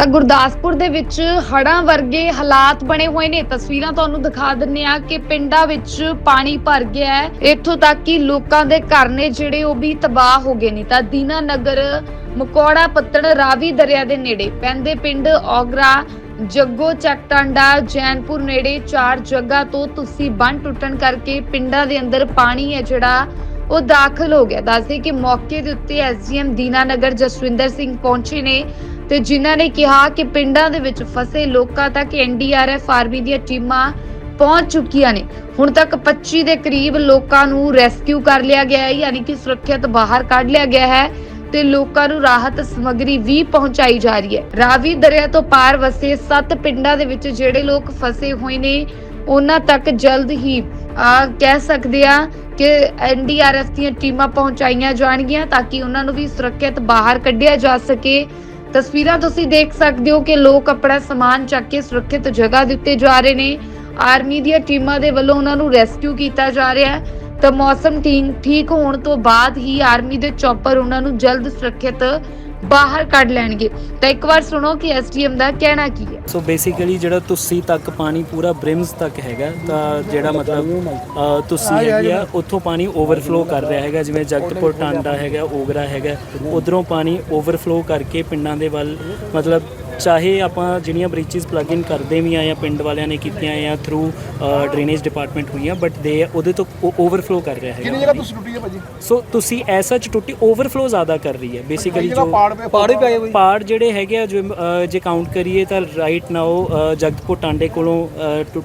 ਤਾਂ ਗੁਰਦਾਸਪੁਰ ਦੇ ਵਿੱਚ ਹੜਾਂ ਵਰਗੇ ਹਾਲਾਤ ਬਣੇ ਹੋਏ ਨੇ। ਤਸਵੀਰਾਂ ਤੁਹਾਨੂੰ ਦਿਖਾ ਦਿੰਨੇ ਆ ਕਿ ਪਿੰਡਾਂ ਵਿੱਚ ਪਾਣੀ ਭਰ ਗਿਆ ਹੈ। ਇੱਥੋਂ ਤੱਕ ਕਿ ਲੋਕਾਂ ਦੇ ਘਰ ਨੇ ਜਿਹੜੇ ਉਹ ਵੀ ਤਬਾਹ ਹੋ ਗਏ ਨੇ। ਤਾਂ ਦੀਨਾ ਨਗਰ, ਮਕੌੜਾ ਪੱਤਣ, ਰਾਵੀ ਦਰਿਆ ਦੇ ਨੇੜੇ ਪੈਂਦੇ ਪਿੰਡ ਔਗਰਾ, ਜੱਗੋ ਚੱਕਟਾਂਡਾ, ਜੈਨਪੁਰ ਨੇੜੇ ਚਾਰ ਜਗ੍ਹਾ ਤੋਂ ਤੁਸੀਂ ਬੰਨ ਟੁੱਟਣ ਕਰਕੇ ਪਿੰਡਾਂ ਦੇ ਅੰਦਰ ਪਾਣੀ ਹੈ ਜਿਹੜਾ, ਉਹ ਦਾਖਲ ਹੋ ਗਿਆ। ਦੱਸਦੇ ਕਿ ਮੌਕੇ ਦੇ ਉੱਤੇ ਐਸਡੀਐਮ ਦੀਨਾਨਗਰ ਜਸਵਿੰਦਰ ਸਿੰਘ ਪਹੁੰਚੇ ਨੇ। ਤੇ ਜਿਨ੍ਹਾਂ ਨੇ ਕਿਹਾ ਕਿ ਪਿੰਡਾਂ ਦੇ ਵਿੱਚ ਫਸੇ ਲੋਕਾਂ ਤੱਕ ਐਨਡੀਆਰਐਫ ਆਰਮੀ ਦੀਆਂ ਟੀਮਾਂ ਪਹੁੰਚ ਚੁੱਕੀਆਂ ਨੇ। ਹੁਣ ਤੱਕ 25 ਦੇ ਕਰੀਬ ਲੋਕਾਂ ਨੂੰ ਰੈਸਕਿਊ ਕਰ ਲਿਆ ਗਿਆ ਹੈ, ਯਾਨੀ ਕਿ ਸੁਰੱਖਿਅਤ ਬਾਹਰ ਕੱਢ ਲਿਆ ਗਿਆ ਹੈ ਤੇ ਲੋਕਾਂ ਨੂੰ ਰਾਹਤ ਸਮੱਗਰੀ ਵੀ ਪਹੁੰਚਾਈ ਜਾ ਰਹੀ ਹੈ। ਰਾਵੀ ਦਰਿਆ ਤੋਂ ਪਾਰ ਵਸੇ 7 ਪਿੰਡਾਂ ਦੇ ਵਿੱਚ ਜਿਹੜੇ ਲੋਕ ਫਸੇ ਹੋਏ ਨੇ, ਉਹਨਾਂ ਤੱਕ ਜਲਦ ਹੀ ਆ ਕਹਿ ਸਕਦੇ ਆ ਕਿ ਐਨਡੀਆਰਐਫ ਦੀਆਂ ਟੀਮਾਂ ਪਹੁੰਚਾਈਆਂ ਜਾਣਗੀਆਂ ਤਾਂ ਕਿ ਉਹਨਾਂ ਨੂੰ ਵੀ ਸੁਰੱਖਿਅਤ ਬਾਹਰ ਕੱਢਿਆ ਜਾ ਸਕੇ। ਤਸਵੀਰਾਂ ਤੁਸੀਂ ਦੇਖ ਸਕਦੇ ਹੋ ਕਿ ਲੋਕ ਆਪਣਾ ਸਮਾਨ ਚੱਕ ਕੇ ਸੁਰੱਖਿਅਤ ਜਗ੍ਹਾ ਦੇ ਉੱਤੇ ਜਾ ਰਹੇ ਨੇ। ਆਰਮੀ ਦੀਆਂ ਟੀਮਾਂ ਦੇ ਵੱਲੋਂ ਉਹਨਾਂ ਨੂੰ ਰੈਸਕਿਊ ਕੀਤਾ ਜਾ ਰਿਹਾ ਹੈ। ਤਾਂ ਮੌਸਮ ਠੀਕ ਹੋਣ ਤੋਂ ਬਾਅਦ ਹੀ ਆਰਮੀ ਦੇ ਚੌਪਰ ਉਹਨਾਂ ਨੂੰ ਜਲਦ ਸੁਰੱਖਿਅਤ ਬਾਹਰ ਕੱਢ ਲੈਣਗੇ। ਤਾਂ ਇੱਕ ਵਾਰ ਸੁਣੋ ਕਿ ਐਸਡੀਐਮ ਦਾ ਕਹਿਣਾ ਕੀ ਹੈ। ਸੋ ਬੇਸਿਕਲੀ ਜਿਹੜਾ ਤੁਸੀਂ ਤੱਕ ਪਾਣੀ ਪੂਰਾ ਬ੍ਰਿਮਸ ਤੱਕ ਹੈਗਾ ਤਾਂ ਜਿਹੜਾ ਮਤਲਬ ਤੁਸੀਂ ਹੈਗੀ ਆ ਉੱਥੋਂ ਪਾਣੀ ਓਵਰਫਲੋ ਕਰ ਰਿਹਾ ਹੈਗਾ ਜਿਵੇਂ ਜਗਤਪੁਰ ਟਾਂਡਾ ਹੈਗਾ ਓਗਰਾ ਹੈਗਾ ਉਧਰੋਂ ਪਾਣੀ ਓਵਰਫਲੋ ਕਰਕੇ ਪਿੰਡਾਂ ਦੇ ਵੱਲ ਮਤਲਬ ਚਾਹੇ ਆਪਾਂ ਜਿਹੜੀਆਂ ਬ੍ਰੀਚਸ ਪਲੱਗ ਇਨ ਕਰਦੇ ਵੀ ਆ ਜਾਂ ਪਿੰਡ ਵਾਲਿਆਂ ਨੇ ਕੀਤੀਆਂ ਜਾਂ ਥਰੂ ਡਰੇਨੇਜ ਡਿਪਾਰਟਮੈਂਟ ਹੋਈਆਂ ਬਟ ਦੇ ਉਹਦੇ ਤੋਂ ਓਵਰਫਲੋ ਕਰ ਰਿਹਾ ਕਿੰਨੀ ਹੈਗਾ। ਜਗ੍ਹਾ ਤੁਸੀਂ ਟੁੱਟੀ ਹੈ ਭਾਜੀ? ਸੋ ਤੁਸੀਂ ਐਸਾ ਚ ਟੁੱਟੀ ਓਵਰਫਲੋ ਜ਼ਿਆਦਾ ਕਰ ਰਹੀ ਹੈ ਬੇਸਿਕਲੀ ਜੋ ਪਾੜ ਪੇ ਗਏ ਪਾੜ ਜਿਹੜੇ ਹੈਗੇ ਆ ਜੋ ਜੇ ਕਾਊਂਟ ਕਰੀਏ ਤਾਂ ਰਾਈਟ ਨਾਓ ਜਗਤਪੁਰ ਟਾਂਡੇ ਕੋਲੋਂ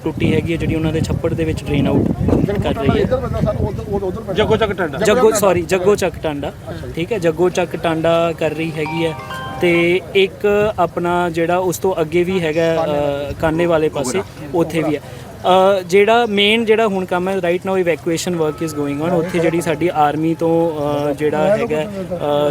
ਟੁੱਟੀ ਹੈਗੀ ਹੈ ਜਿਹੜੀ ਉਹਨਾਂ ਦੇ ਛੱਪੜ ਦੇ ਵਿੱਚ ਡਰੇਨ ਆਊਟ ਕਰ ਰਹੀ ਹੈ। ਜੱਗੋ ਚੱਕ ਟੰਡਾ। ਜੱਗੋ ਸੌਰੀ ਜੱਗੋ ਚੱਕ ਟਾਂਡਾ। ਠੀਕ ਹੈ ਜੱਗੋ ਚੱਕ ਟਾਂਡਾ ਕਰ ਰਹੀ ਹੈਗੀ ਹੈ। ਤੇ ਇੱਕ ਆਪਣਾ ਜਿਹੜਾ ਉਸ ਤੋਂ ਅੱਗੇ ਵੀ ਹੈਗਾ ਕਾਨੇ ਵਾਲੇ ਪਾਸੇ ਉੱਥੇ ਵੀ ਹੈ। ਜਿਹੜਾ ਮੇਨ ਜਿਹੜਾ ਹੁਣ ਕੰਮ ਹੈ right now evacuation work is going on ਉੱਥੇ ਜਿਹੜੀ ਸਾਡੀ ਆਰਮੀ ਤੋਂ ਜਿਹੜਾ ਹੈਗਾ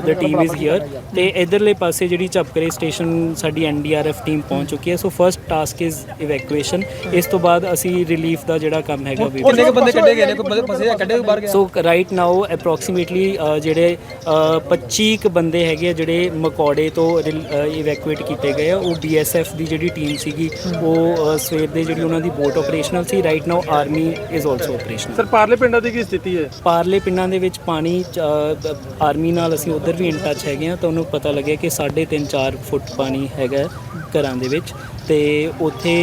ਦ ਟੀਮ ਇਜ਼ ਹੇਅਰ ਤੇ ਇਧਰਲੇ ਪਾਸੇ ਜਿਹੜੀ ਝਪਕਰੇ ਸਟੇਸ਼ਨ ਸਾਡੀ ਐਨਡੀਆਰਐਫ ਟੀਮ ਪਹੁੰਚ ਚੁੱਕੀ ਹੈ। So first task is evacuation ਇਸ ਤੋਂ ਬਾਅਦ ਅਸੀਂ ਰਿਲੀਫ ਦਾ ਜਿਹੜਾ ਕੰਮ ਹੈਗਾ ਵੀ ਕਿੰਨੇ ਬੰਦੇ ਕੱਢੇ ਗਏ ਨੇ? ਕੋਈ ਬੰਦੇ ਫਸੇ ਆ ਕੱਢੇ ਬਾਹਰ ਗਿਆ ਸੋ ਰਾਈਟ ਨਾਓ ਅਪਰੋਕਸੀਮੇਟਲੀ ਜਿਹੜੇ ਅ, 25 ਕੁ ਬੰਦੇ ਹੈਗੇ ਆ ਜਿਹੜੇ ਮਕੌੜੇ ਤੋਂ ਇਵੈਕੂਏਟ ਕੀਤੇ ਗਏ ਆ। ਉਹ ਬੀਐਸਐਫ ਦੀ ਜਿਹੜੀ ਟੀਮ ਸੀਗੀ ਉਹ ਸਵੇਰ ਦੇ ਜਿਹੜੀ ਉਹਨਾਂ ਦੀ boat operational C right now army is also operational sir Parle ਪਿੰਡਾਂ ਦੀ ਕੀ ਸਥਿਤੀ ਹੈ? ਪਾਰਲੇ ਪਿੰਡਾਂ ਦੇ ਵਿੱਚ ਪਾਣੀ ਆਰਮੀ ਨਾਲ ਅਸੀਂ ਉਧਰ ਵੀ ਇਨ ਟੱਚ ਹੈਗੇ ਆ ਤਾਂ ਉਹਨੂੰ ਪਤਾ ਲੱਗਿਆ ਕਿ 3.5 4 ਫੁੱਟ ਪਾਣੀ ਹੈਗਾ ਘਰਾਂ ਦੇ ਵਿੱਚ। ਤੇ ਉੱਥੇ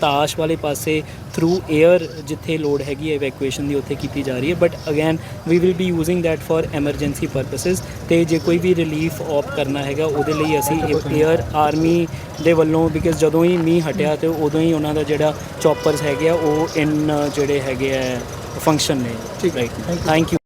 ਤਾਸ਼ ਵਾਲੇ ਪਾਸੇ ਥਰੂ 에ਅਰ ਜਿੱਥੇ ਲੋਡ ਹੈਗੀ ਹੈ ਇਵੈਕੂਏਸ਼ਨ ਦੀ ਉੱਥੇ ਕੀਤੀ ਜਾ ਰਹੀ ਹੈ। But again we will be using that for emergency purposes ਤੇ ਜੇ ਕੋਈ ਵੀ ਰਿਲੀਫ ਆਪ ਕਰਨਾ ਹੈਗਾ ਉਹਦੇ ਲਈ ਅਸੀਂ ਇਹ 에ਅਰ ਆਰਮੀ ਦੇ ਵੱਲੋਂ ਬਿਕਾਜ਼ ਜਦੋਂ ਹੀ ਮੀਂਹ ਹਟਿਆ ਤੇ ਉਦੋਂ ਹੀ ਉਹਨਾਂ ਦਾ ਜਿਹੜਾ ਚੌਪਰਸ ਹੈਗੇ ਆ ਉਹ ਇਨ ਜਿਹੜੇ ਹੈਗੇ ਆ ਫੰਕਸ਼ਨ ਨੇ। ਠੀਕ ਹੈ। Thank you